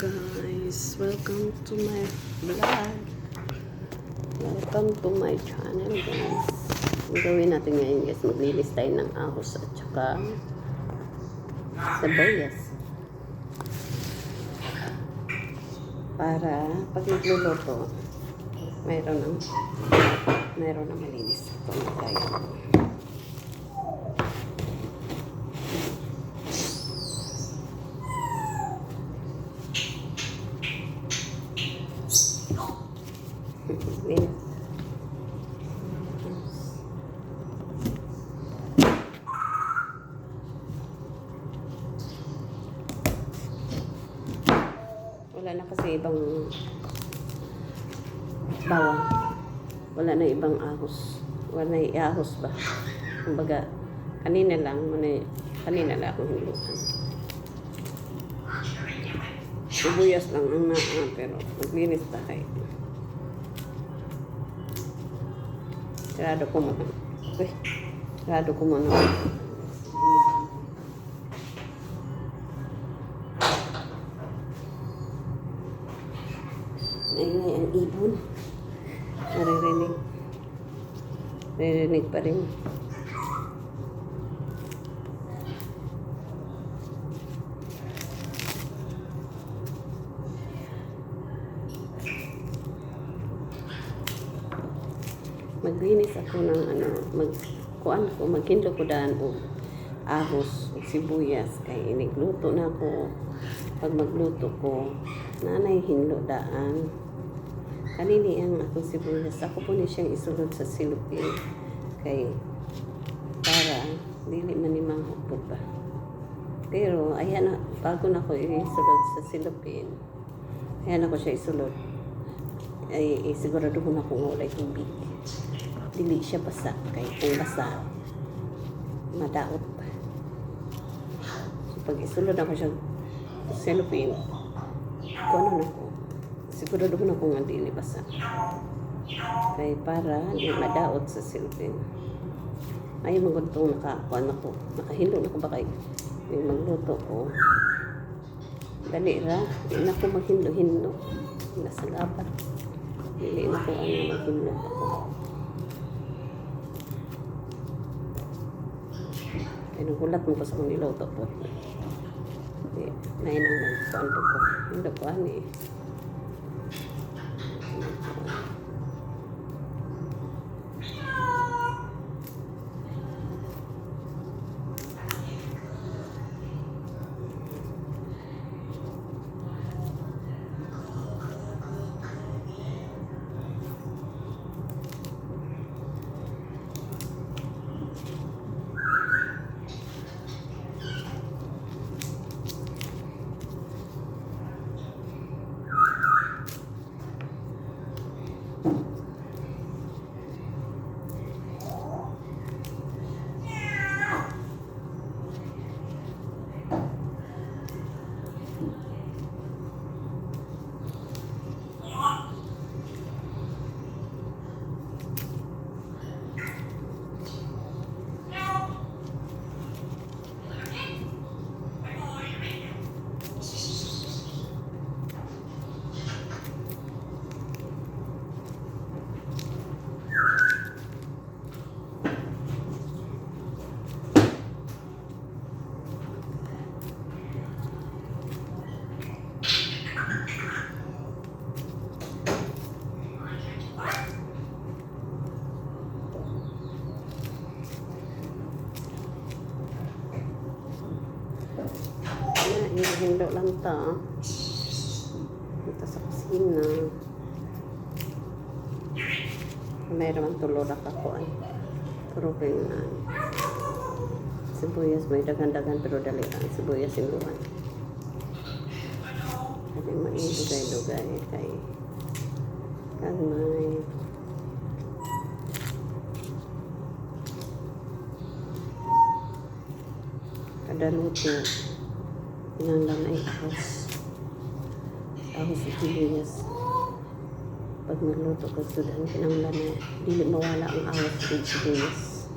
guys, welcome to my vlog. Welcome to my channel guys. Ang gawin natin ngayon guys, maglilis tayo ng ahos at saka sabayas. Para pag nagluluto, mayroon ng mayroon ng malinis. Ito na tayo. Linis. Wala na kasi ibang bawang. Wala na ibang ahos. Wala na ahos ba? Kumbaga, kanina lang, muna, kanina lang akong hinukan. Sibuyas lang ang naa, pero maglinis tayo. Sarado ko muna. Uy, sarado ko muna. Maingay ang ibon. Naririnig. Naririnig pa rin. maglinis ako ng ano, mag kuan ko, maghinlo ko daan o ahos o sibuyas kay inigluto na ako. Pag magluto ko, nanay hinlo daan. Kanini ang akong sibuyas. Ako po ni siyang isulod sa silupin. Kay para dili man ni manghupot ba. Pero ayan na, bago na ko isulod sa silupin. Ayan ako siya isulod. Ay, eh, sigurado ko na kung wala tubig dili siya basa kay kung basa madaot pa so pag isulod ako siya cellophane kung ano na ko sigurado ko na kung nga dili basa kay para di madaot sa cellophane ay magod itong nakakuan ako nakahilo na ko ba kay yung magluto ko dali ra di na ko maghindo-hindo nasa labat dili na ko ano maghindo ako Kaya nagulat mo ko sa kong niloto po. Hindi, nahin ang nagkuhan po ko. Hindi ko ani eh. Hindo lang ta. Ito sa kusina. Mayroon tulorak ako ay. Puro ko yung ano. Sibuyas, may dagan-dagan pero dali lang. Sibuyas sinuhan. Kasi maidugay-dugay kay pinanglan ay ahos ahos sa sibuyas pag nagluto ka sudan pinanglan na dili mawala ang ahos sa sibuyas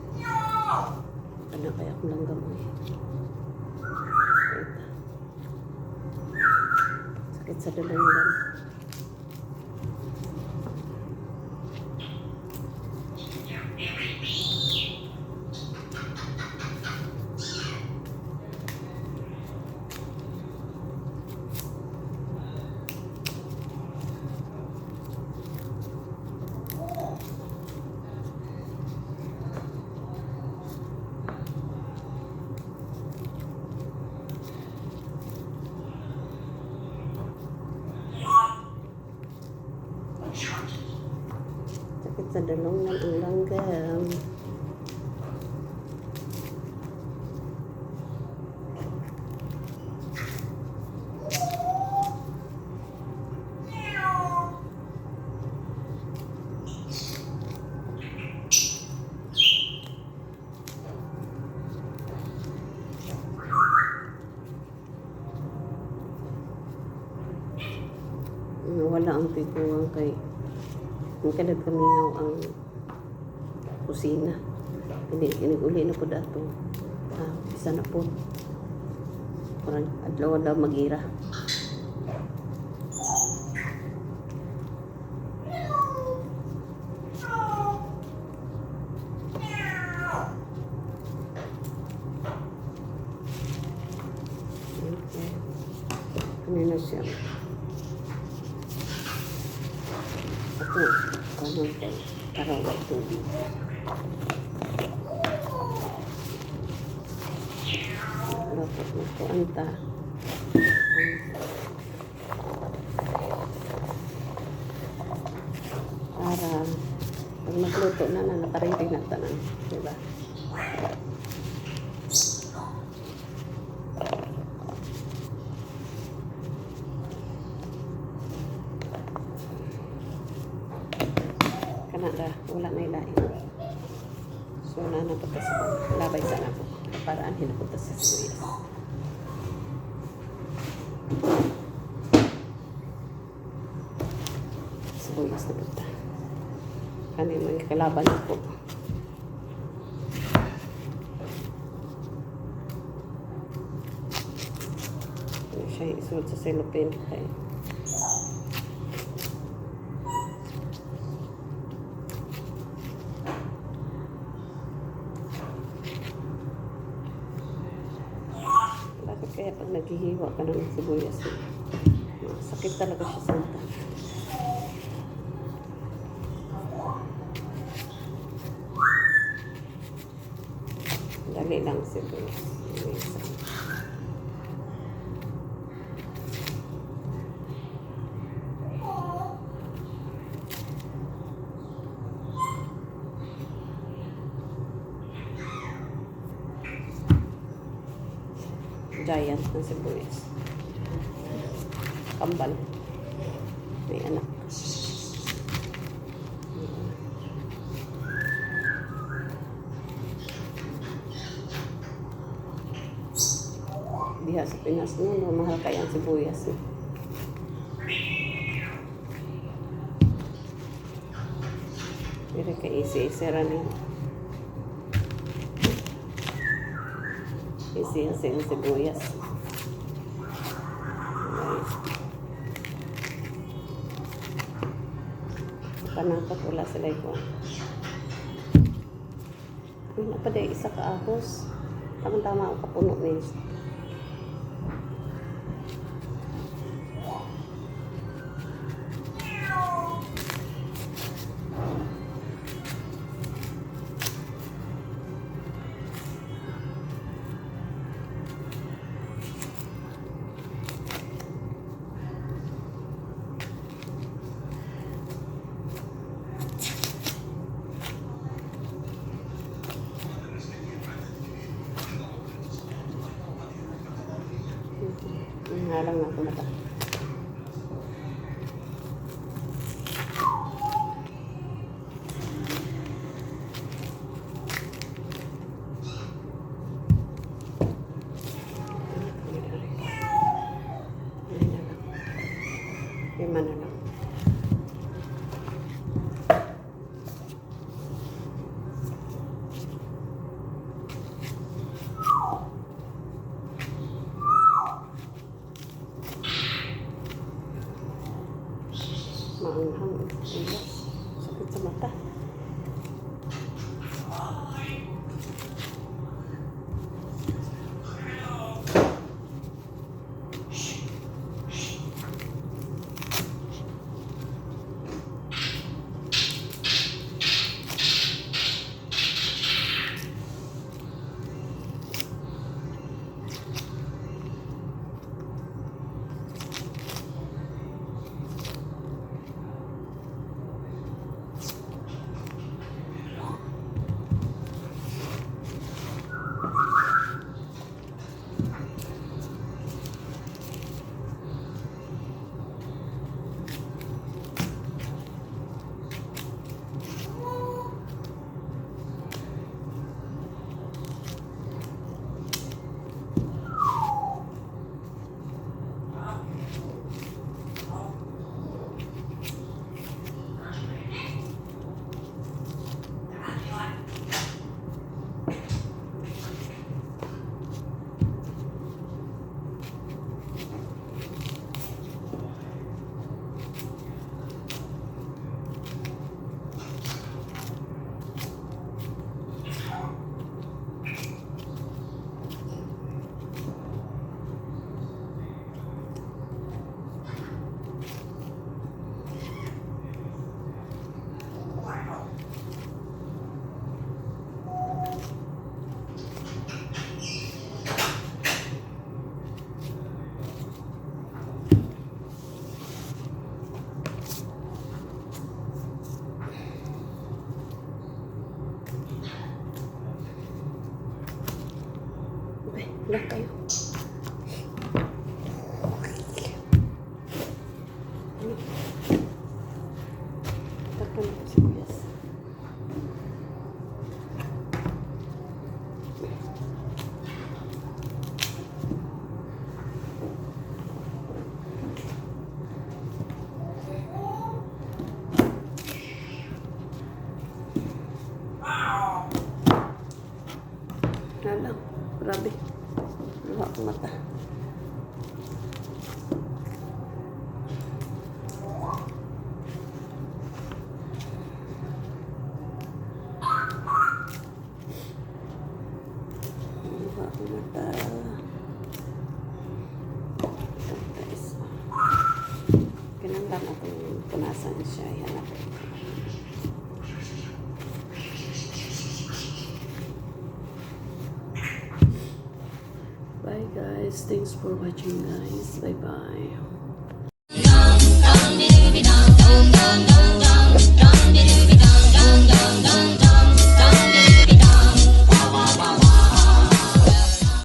ano kaya akong langgam ay sakit sa dalanggan. Sakit sa dalungan ang langgam. Wala ang tiguan kay ang kadad kami nga ang kusina. Iniguli na po dato. Ah, isa na po. Parang adlaw daw magira. Okay. Ano na siya? Ako, kanon kay karaway tubig. Dapat magkuanta. Para pag magluto na na, nakaready na tanan. Diba? Kanada, wala na ilain. So, na napunta sa labay sana po. Paraan hinapunta sa sibuyas. Sibuyas na punta. Kami mga kalaban na po. Ano siya isuot sa cellophane kay Bakit kaya pag naghihiwa ka ng sibuyas, sakit talaga siya sa mata. Dali lang isa. Giant na sibuyas. Kambal. May anak. Diha sa Pinas no, no mahal kaya ang sibuyas. Eh. Pero ka easy-easy ra ni. Easy-easy ang sibuyas. Panangkat wala sila ko. Uy, napaday isa ka ahos. Tama-tama ang kapuno ni Halang na ako mata. Lang kayo. Takpan ako si Kuyas. Hala, grabe. Luha ang mata. Luha ang mata. Ito, guys. Kinanglan akong punasan siya. Ihanap ko. Guys. Thanks for watching guys. Bye bye.